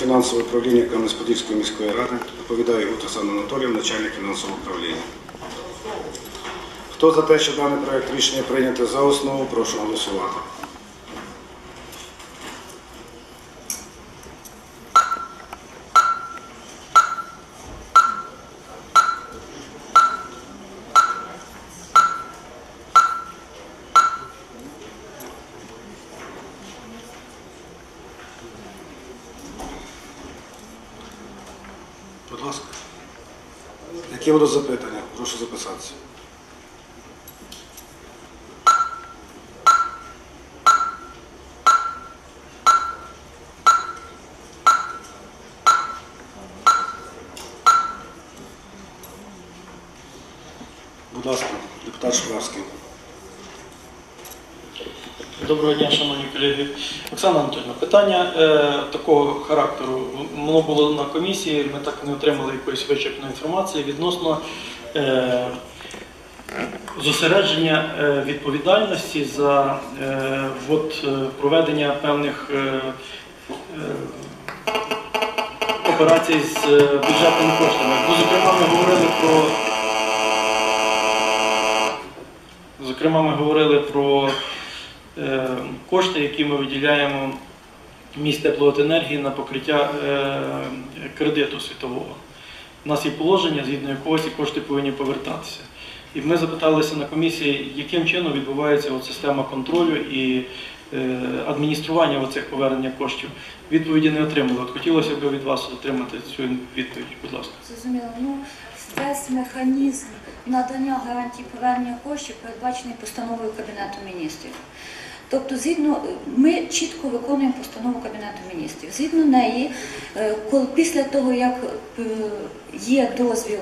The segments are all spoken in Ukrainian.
Фінансове управління Кам'янець-Подільської міської ради доповідає Гута Оксана Анатоліївна, начальник фінансового управління. Хто за те, що даний проект рішення прийняти за основу, прошу голосувати. Будь ласка. Які будуть запитання? Прошу записатися. Будь ласка, депутат Шклавський. Доброго дня, шановні колеги. Оксана Анатольовна, питання е, такого характеру. Воно було на комісії, ми так не отримали якоїсь вичерпної інформації відносно е, зосередження е, відповідальності за е, от, е, проведення певних е, е, операцій з е, бюджетними коштами. Ну, зокрема, ми говорили про Зокрема, ми говорили про кошти, які ми виділяємо міст теплоенергії на покриття е, кредиту світового. У нас є положення, згідно якого ці кошти повинні повертатися. І ми запиталися на комісії, яким чином відбувається от система контролю і е, адміністрування оцих повернення коштів. Відповіді не отримали. От хотілося б від вас отримати цю відповідь, будь ласка. Зрозуміло. Ну, весь механізм надання гарантій повернення коштів передбачений постановою Кабінету міністрів. Тобто, згідно, ми чітко виконуємо постанову Кабінету міністрів. Згідно неї, е, коли після того, як е, є дозвіл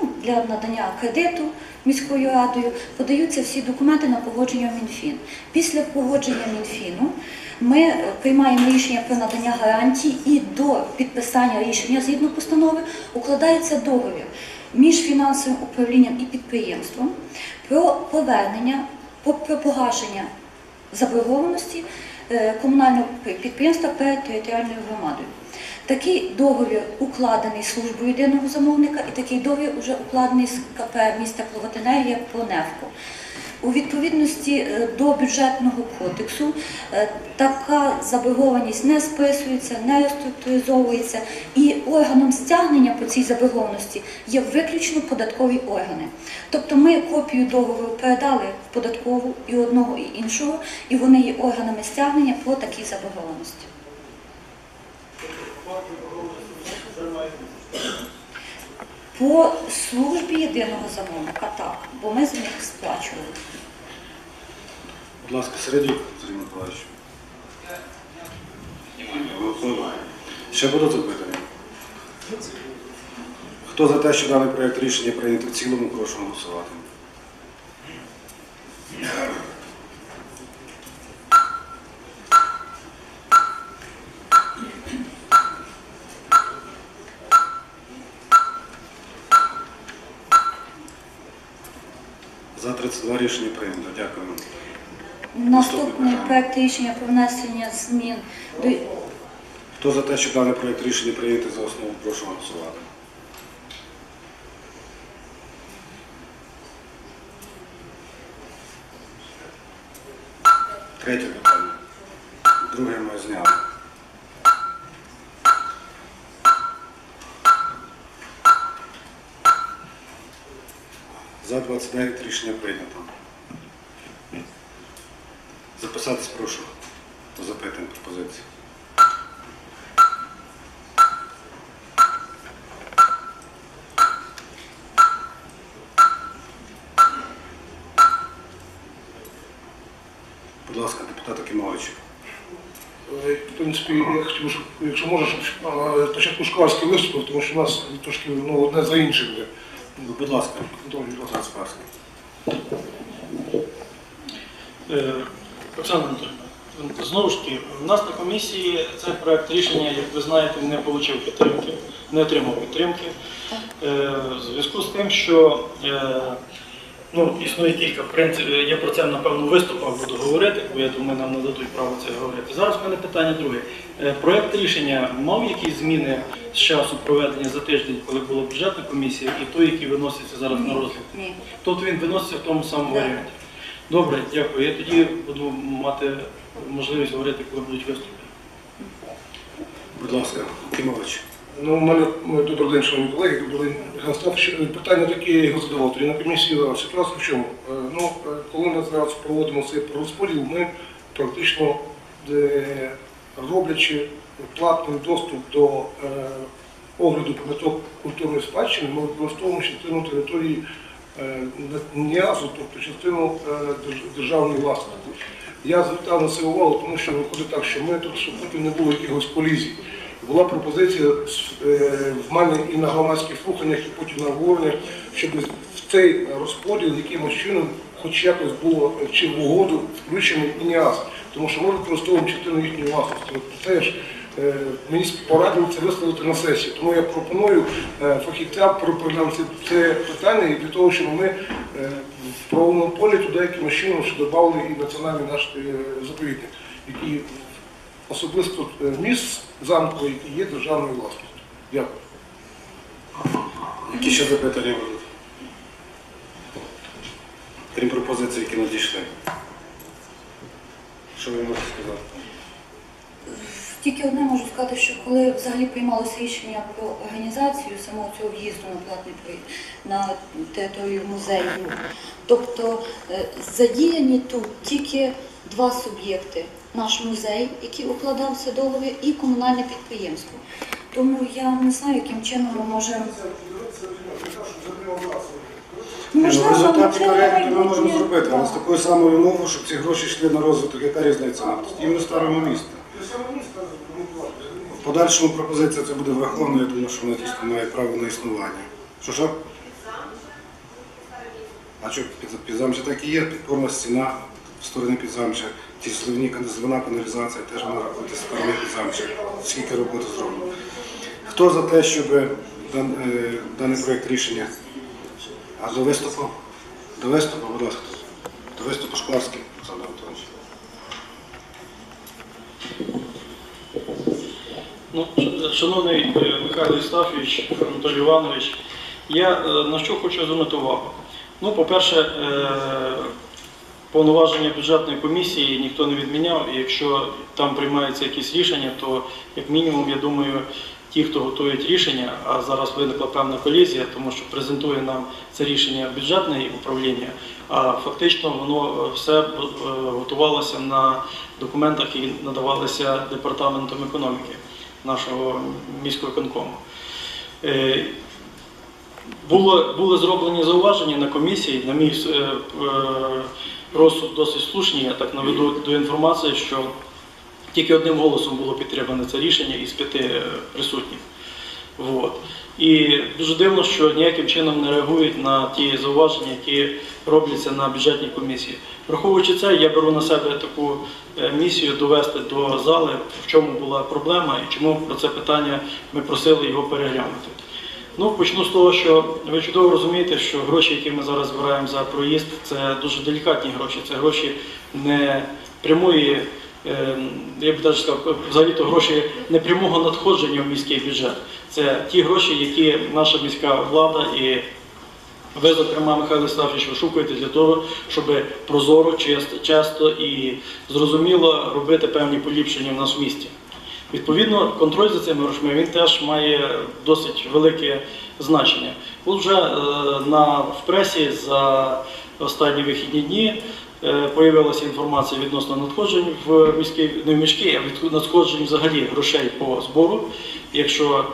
ну, для надання кредиту міською радою, подаються всі документи на погодження Мінфін. Після погодження Мінфіну ми е, приймаємо рішення про надання гарантій і до підписання рішення згідно постанови укладається договір між фінансовим управлінням і підприємством про повернення, по- про погашення заборгованості е, комунального підприємства перед територіальною громадою. Такий договір укладений службою єдиного замовника, і такий договір вже укладений з КП міста Пловатенергія по НЕФКО. У відповідності е, до бюджетного кодексу е, така заборгованість не списується, не реструктуризовується, і органом стягнення по цій заборгованості є виключно податкові органи. Тобто ми копію договору передали в податкову і одного, і іншого, і вони є органами стягнення по такій заборгованості. По службі єдиного замовника так, бо ми з них сплачували. Будь ласка, Середюк Сергій Миколаївич. Ще будуть запитання? Хто за те, що даний проект рішення прийнято в цілому, прошу голосувати. За 32 рішення прийнято. Дякую. Наступний проект рішення про внесення змін до Хто за те, що даний проект рішення прийняти за основу, прошу голосувати. Третє питання. Друге ми зняли. За 29 рішення прийнято. Записатись прошу до запитань пропозицій. Будь ласка, депутат Акимович. Е, В принципі, я хотів, щоб, якщо можеш, а, спочатку Шкларський виступив, тому що у нас трошки ну, одне за іншим. вже. Будь ласка, Антон, будь ласка. депутат Спарський. Е, Оксана Анатольовна, знову ж таки, у нас на комісії цей проект рішення, як ви знаєте, не отримав підтримки, не отримав підтримки. Е, В зв'язку з тим, що е, Ну, існує кілька принципів. Я про це напевно виступав, буду говорити, бо я думаю, нам нададуть право це говорити. Зараз в мене питання друге. Е, Проект рішення мав якісь зміни з часу проведення за тиждень, коли була бюджетна комісія, і той, який виноситься зараз на розгляд. Ні. Тобто він виноситься в тому самому варіанті. Добре, дякую. Я тоді буду мати можливість говорити, коли будуть виступи. Будь ласка, Кимович. Ну, у мене ну, добрий день, шановні колеги, добрий день, Питання таке, я його задавав тоді на комісії. Ситуація в чому? Е, Ну, е, коли ми зараз проводимо цей розподіл, ми практично роблячи платний доступ до е, огляду пам'яток культурної спадщини, ми використовуємо частину території е, НІАЗу, тобто частину е, державної власності. Я звертав на це увагу, тому що виходить так, що ми тут, щоб потім не було якихось колізій. Була пропозиція е, в мене і на громадських слуханнях, і потім на обговореннях, щоб в цей розподіл якимось чином, хоч якось було чи в угоду включений і НІАЗ, тому що ми використовуємо частину їхньої власності. Це ж мені порадили це висловити на сесії. Тому я пропоную е, фахівцям проглянути це питання і для того, щоб ми е, в правовому полі туди якимось чином ще додали і національний наш е, заповідник, який особисто е, міст замку, який є державною власністю. Дякую. Які ще запитання будуть? Крім пропозицій, які надійшли. Що ви можете сказати? Тільки одне можу сказати, що коли взагалі приймалося рішення про організацію самого цього в'їзду на платний проїзд на територію музею, тобто е, задіяні тут тільки два суб'єкти: наш музей, який укладався договір, і комунальне підприємство. Тому я не знаю, яким чином ми можемо. Ну, Можливо, результати можливо, ми можемо зробити, але з такою самою умовою, щоб ці гроші йшли на розвиток, яка різниця? І ми ставимо місто. В подальшому пропозиція це буде врахована, я думаю, що вона дійсно має право на існування. Що що? А що під, підзамча так і є, підпорна стіна сторони підзамча, ті сливні зливна каналізація теж вона з сторони підзамча. Скільки роботи зроблено. Хто за те, щоб дан, е, даний проєкт рішення а до виступу? До виступу, будь ласка. До виступу Шкларський, Ну, шановний е, Михайло Істафійович, Анатолій Іванович, я е, на що хочу звернути увагу. Ну, по-перше, е, повноваження бюджетної комісії ніхто не відміняв, і якщо там приймаються якісь рішення, то як мінімум, я думаю, ті, хто готують рішення, а зараз виникла певна колізія, тому що презентує нам це рішення бюджетне управління, а фактично воно все готувалося на документах і надавалося департаментом економіки нашого міського конкому. Е, Було, були зроблені зауваження на комісії, на мій е, е, розсуд досить слушні, я так наведу до інформації, що тільки одним голосом було підтримане це рішення із п'яти присутніх. Вот. І дуже дивно, що ніяким чином не реагують на ті зауваження, які робляться на бюджетній комісії. Враховуючи це, я беру на себе таку е, місію довести до зали, в чому була проблема і чому про це питання ми просили його переглянути. Ну, почну з того, що ви чудово розумієте, що гроші, які ми зараз збираємо за проїзд, це дуже делікатні гроші. Це гроші не прямої, я б навіть сказав, взагалі-то гроші непрямого надходження в міський бюджет. Це ті гроші, які наша міська влада і ви, зокрема, Михайло Ставчич, вишукуєте для того, щоб прозоро, чисто, часто і зрозуміло робити певні поліпшення в нас в місті. Відповідно, контроль за цими грошми він теж має досить велике значення. От вже е, на, в пресі за останні вихідні дні появилася інформація відносно надходжень в міський, не в міський, а від надходжень взагалі грошей по збору. Якщо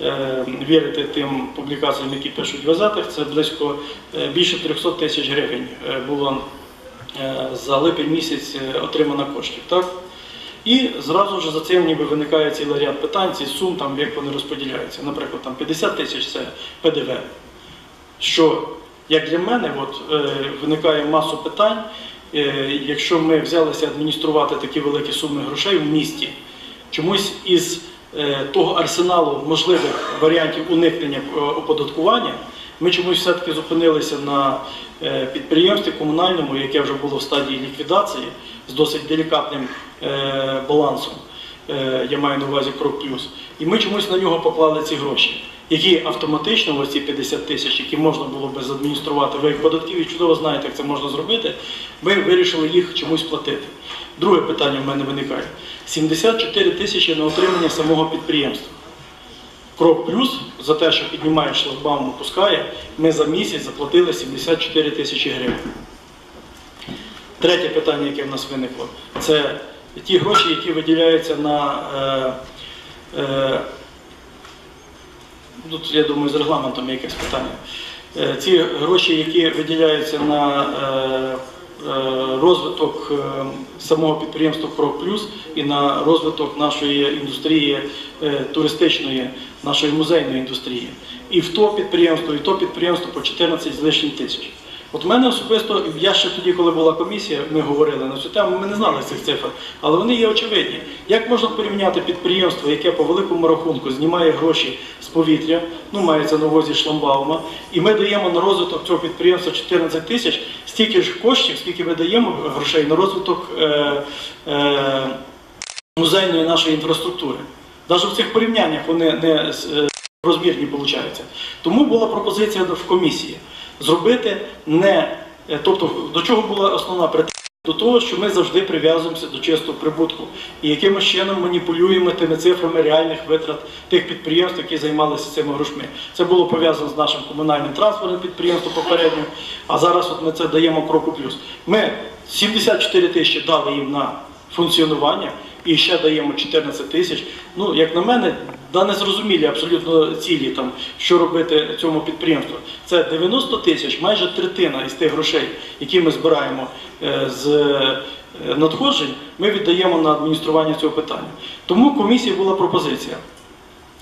е, вірити тим публікаціям, які пишуть в газетах, це близько е, більше 300 тисяч гривень е, було е, за липень місяць е, отримано коштів. Так? І зразу ж за цим ніби виникає цілий ряд питань, ці сум, там, як вони розподіляються. Наприклад, там 50 тисяч це ПДВ. Що, як для мене, от, е, виникає масу питань, е, якщо ми взялися адмініструвати такі великі суми грошей в місті, чомусь із е, того арсеналу можливих варіантів уникнення е, оподаткування Ми чомусь все-таки зупинилися на е, підприємстві комунальному, яке вже було в стадії ліквідації з досить делікатним е, балансом. Е, Я маю на увазі крок плюс. І ми чомусь на нього поклали ці гроші, які автоматично, ось ці 50 тисяч, які можна було би задмініструвати, ви як податкові чудово знаєте, як це можна зробити. Ми вирішили їх чомусь платити. Друге питання в мене виникає: 74 тисячі на отримання самого підприємства. Крок плюс за те, що піднімає шлагбаум, опускає, ми за місяць заплатили 74 тисячі гривень. Третє питання, яке в нас виникло, це ті гроші, які виділяються на. Е, е, тут, я думаю, з регламентом якесь питання. Е, ці гроші, які виділяються на е, е, розвиток самого підприємства Плюс і на розвиток нашої індустрії туристичної, нашої музейної індустрії. І в то підприємство, і то підприємство по 14 з лишнім тисяч. От мене особисто, я ще тоді, коли була комісія, ми говорили на цю тему, ми не знали цих цифр, але вони є очевидні. Як можна порівняти підприємство, яке по великому рахунку знімає гроші з повітря, ну мається на увазі шламбаума, і ми даємо на розвиток цього підприємства 14 тисяч, стільки ж коштів, скільки ми даємо грошей на розвиток е, е, музейної нашої інфраструктури. Навіть в цих порівняннях вони не е, розмірні получаються. Тому була пропозиція в комісії зробити не. е, Тобто, до чого була основна претензія? До того, що ми завжди прив'язуємося до чистого прибутку і якимось чином маніпулюємо тими цифрами реальних витрат тих підприємств, які займалися цими грошми. Це було пов'язано з нашим комунальним транспортним підприємством попереднім, а зараз от ми це даємо кроку плюс. Ми 74 тисячі дали їм на функціонування і ще даємо 14 тисяч. Ну, як на мене, да незрозумілі абсолютно цілі, там, що робити цьому підприємству. Це 90 тисяч, майже третина із тих грошей, які ми збираємо е, з е, надходжень, ми віддаємо на адміністрування цього питання. Тому комісії була пропозиція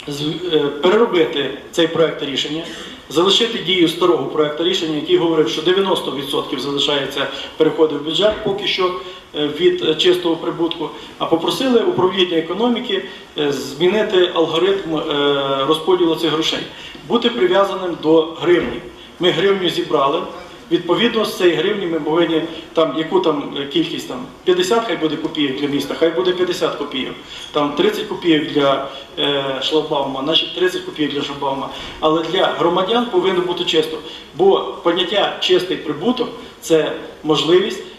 е, переробити цей проект рішення, залишити дію старого проекту рішення, який говорив, що 90% залишається переходи в бюджет поки що від е, чистого прибутку, а попросили управління економіки е, змінити алгоритм е, розподілу цих грошей, бути прив'язаним до гривні. Ми гривню зібрали. Відповідно з цієї гривні ми повинні там яку там е, кількість там 50 хай буде копійок для міста, хай буде 50 копійок, там 30 копійок для е, шлагбаума, значить 30 копійок для шлагбаума. Але для громадян повинно бути чисто, бо поняття чистий прибуток це можливість е,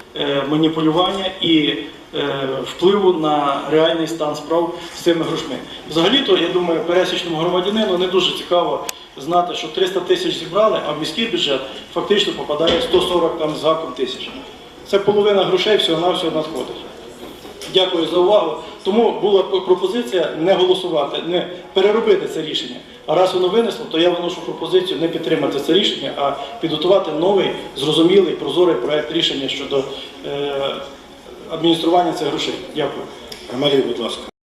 маніпулювання і е, впливу на реальний стан справ з цими грошми. Взагалі-то, я думаю, пересічному громадянину не дуже цікаво знати, що 300 тисяч зібрали, а в міський бюджет фактично попадає 140 там з гаком тисяч. Це половина грошей всього-навсього надходить. Дякую за увагу. Тому була пропозиція не голосувати, не переробити це рішення. А раз воно винесло, то я виношу пропозицію не підтримати це рішення, а підготувати новий, зрозумілий, прозорий проект рішення щодо е, адміністрування цих грошей. Дякую. Марія, будь ласка.